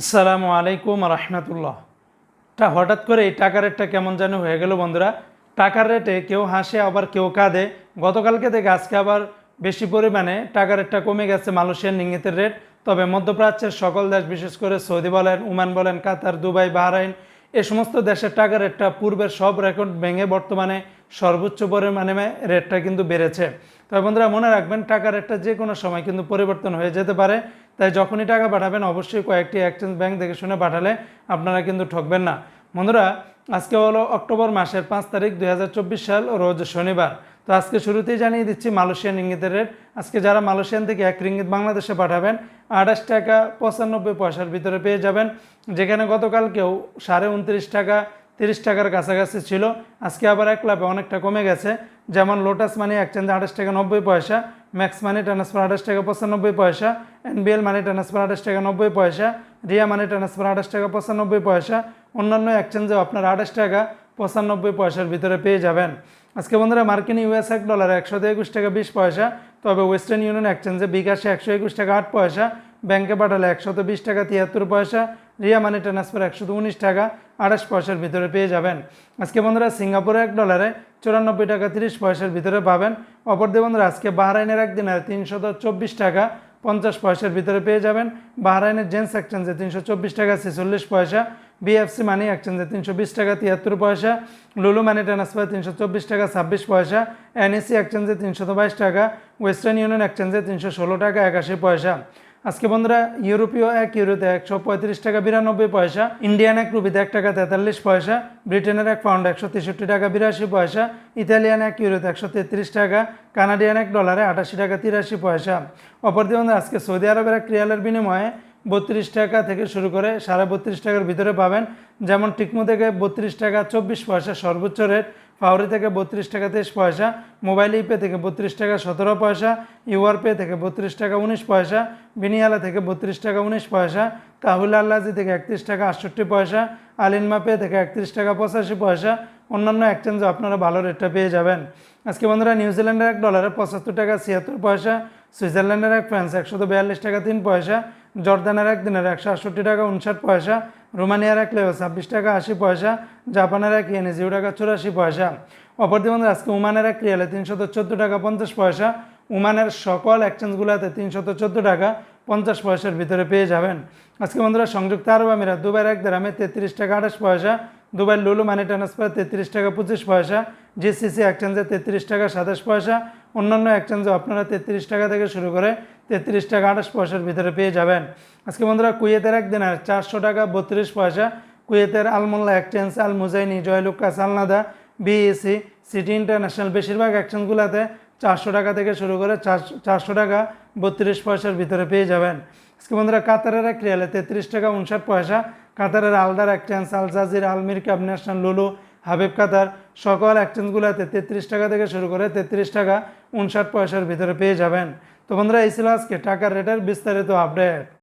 আসসালামু আলাইকুম রহমতুল্লাহ। তা হঠাৎ করে এই টাকার রেটটা কেমন যেন হয়ে গেল বন্ধুরা। টাকার রেটে কেউ হাসে, আবার কেউ কাঁদে। গতকালকে থেকে আজকে আবার বেশি পরিমাণে টাকার রেটটা কমে গেছে মালয়েশিয়ার নিঙ্গিতের রেট। তবে মধ্যপ্রাচ্যের সকল দেশ, বিশেষ করে সৌদি বলেন ওমান বলেন, কাতার, দুবাই, বাহরাইন, এ সমস্ত দেশের টাকার রেটটা পূর্বের সব রেকর্ড ভেঙে বর্তমানে সর্বোচ্চ পরিমাণে রেটটা কিন্তু বেড়েছে। তবে বন্ধুরা মনে রাখবেন, টাকার রেটটা যে কোনো সময় কিন্তু পরিবর্তন হয়ে যেতে পারে। তাই যখনই টাকা পাঠাবেন, অবশ্যই কয়েকটি এক্সচেঞ্জ ব্যাংক দেখে শুনে পাঠালে আপনারা কিন্তু ঠকবেন না। বন্ধুরা, আজকে হলো অক্টোবর মাসের পাঁচ তারিখ দুই হাজার চব্বিশ সাল, রোজ শনিবার। তো আজকে শুরুতেই জানিয়ে দিচ্ছি মালয়েশিয়ান ইঙ্গিতের রেট। আজকে যারা মালয়েশিয়ান থেকে এক রিঙ্গিত বাংলাদেশে পাঠাবেন, আঠাশ টাকা পঁচানব্বই পয়সার ভিতরে পেয়ে যাবেন, যেখানে গতকালকেও সাড়ে উনত্রিশ টাকা, তিরিশ টাকার কাছাকাছি ছিল। আজকে আবার এক লাভে অনেকটা কমে গেছে। যেমন লোটাস মানি এক্সচেঞ্জে আঠাশ টাকা নব্বই পয়সা ম্যাক্স মানি ট্রান্সফার আঠাশ টাকা পঁচানব্বই পয়সা এনবিএল মানি ট্রান্সফার আঠাশ টাকা নব্বই পয়সা রিয়া মানি ট্রান্সফার আঠাশ টাকা পঁচানব্বই পয়সা, অন্যান্য এক্সচেঞ্জেও আপনার আঠাশ টাকা পঁচানব্বই পয়সার ভিতরে পেয়ে যাবেন। আজকে বন্ধুরা মার্কিন ইউএস এক ডলার একশো একুশ টাকা বিশ পয়সা, তবে ওয়েস্টার্ন ইউনিয়ন এক্সচেঞ্জে বিকাশে একশো একুশ টাকা আট পয়সা ব্যাংকে পাঠালে একশত বিশ টাকা তিয়াত্তর পয়সা রিয়া মানি ট্রান্সফার একশো উনিশ টাকা আঠাশ পয়সার ভিতরে পেয়ে যাবেন। আজকে বন্ধুরা সিঙ্গাপুরে এক ডলারে চুরানব্বই টাকা তিরিশ পয়সার ভিতরে পাবেন। অপরদিকে বন্ধুরা আজকে বাহরাইনের একদিনের তিনশত চব্বিশ টাকা পঞ্চাশ পয়সার ভিতরে পেয়ে যাবেন। বাহরাইনের জেন্স এক্সচেঞ্জে তিনশো চব্বিশ টাকা ছেচল্লিশ পয়সা, বিএফসি মানি এক্সচেঞ্জে তিনশো বিশ টাকা তিয়াত্তর পয়সা, লুলু মানি ট্রান্সফার তিনশো চব্বিশ টাকা ছাব্বিশ পয়সা এনএসি এক্সচেঞ্জে তিনশো বাইশ টাকা, ওয়েস্টার্ন ইউনিয়ন এক্সচেঞ্জে তিনশো ষোলো টাকা একাশি পয়সা। আজকে বন্ধুরা, ইউরোপীয় এক ইউরোতে একশো পঁয়ত্রিশ টাকা বিরানব্বই পয়সা, ইন্ডিয়ান এক রুপিতে এক টাকা তেতাল্লিশ পয়সা, ব্রিটেনের এক পাউন্ড একশো তেষট্টি টাকা বিরাশি পয়সা, ইতালিয়ান এক ইউরোতে একশো তেত্রিশ টাকা, কানাডিয়ান এক ডলারে আটাশি টাকা তিরাশি পয়সা। অপরদিকে বন্ধুরা, আজকে সৌদি আরবের এক রিয়ালের বিনিময়ে বত্রিশ টাকা থেকে শুরু করে সাড়ে বত্রিশ টাকার ভিতরে পাবেন, যেমন টিকমো থেকে বত্রিশ টাকা চব্বিশ পয়সা সর্বোচ্চ রেট ফাউরি থেকে বত্রিশ টাকা তেইশ পয়সা, মোবাইল ইপে থেকে বত্রিশ টাকা সতেরো পয়সা, ইউআর পে থেকে বত্রিশ টাকা উনিশ পয়সা, বিনিয়ালা থেকে বত্রিশ টাকা উনিশ পয়সা, কাহুল আল্লাজি থেকে একত্রিশ টাকা আটষট্টি পয়সা, আলিনমা পে থেকে একত্রিশ টাকা পঁচাশি পয়সা, অন্যান্য এক্সচেঞ্জে আপনারা ভালো রেটটা পেয়ে যাবেন। আজকে বন্ধুরা নিউজিল্যান্ডের এক ডলারে পঁচাত্তর টাকা ছিয়াত্তর পয়সা, সুইজারল্যান্ডের এক ফ্রান্স বিয়াল্লিশ টাকা তিন পয়সা, জর্দানের এক দিনের একশো আটষট্টি টাকা উনষাট পয়সা রোমানিয়ার এক লেও ছাব্বিশ টাকা, আশি পয়সা, জাপানের এক ইয়েনে, জিরো টাকা, চুরাশি পয়সা। অপরদিকে বন্ধুরা, আজকে উমানের এক রিয়ালে, তিনশত চোদ্দ টাকা, পঞ্চাশ পয়সা। উমানের সকল এক্সচেঞ্জগুলোতে তিনশত চোদ্দ টাকা, পঞ্চাশ পয়সার ভিতরে পেয়ে যাবেন। আজকে বন্ধুরা, সংযুক্ত আরব আমিরাত, দুবাইয়ের এক দেরামে তেত্রিশ টাকা, আঠাশ পয়সা। দুবাই লুলু মানি ট্রান্সফার, তেত্রিশ টাকা, পঁচিশ পয়সা। জিসিসি এক্সচেঞ্জে তেত্রিশ টাকা, সাতাশ পয়সা। অন্যান্য এক্সচেঞ্জে আপনারা তেত্রিশ টাকা থেকে শুরু করে তেত্রিশ টাকা আঠাশ পয়সার ভিতরে পেয়ে যাবেন। আজকে বন্ধুরা কুয়েতের এক দিনের চারশো টাকা বত্রিশ পয়সা। কুয়েতের Almulla exchange, Al Muzaini Joyalukkas Alnada, BEC, City International, বেশিরভাগ এক্সচেঞ্জগুলোতে চারশো টাকা থেকে শুরু করে চারশো টাকা বত্রিশ পয়সার ভিতরে পেয়ে যাবেন। আজকে বন্ধুরা কাতারের এক রিয়ালে তেত্রিশ টাকা উনষাট পয়সা। কাতারের Aldar exchange Al Jazeera Almirqab national, Lulu Habib Qatar সকল এক্সচেঞ্জগুলোতে তেত্রিশ টাকা থেকে শুরু করে তেত্রিশ টাকা উনষাট পয়সার ভিতরে পেয়ে যাবেন। তো বন্ধুরা, এই ছিল আজকে টাকার রেটের বিস্তারিত আপডেট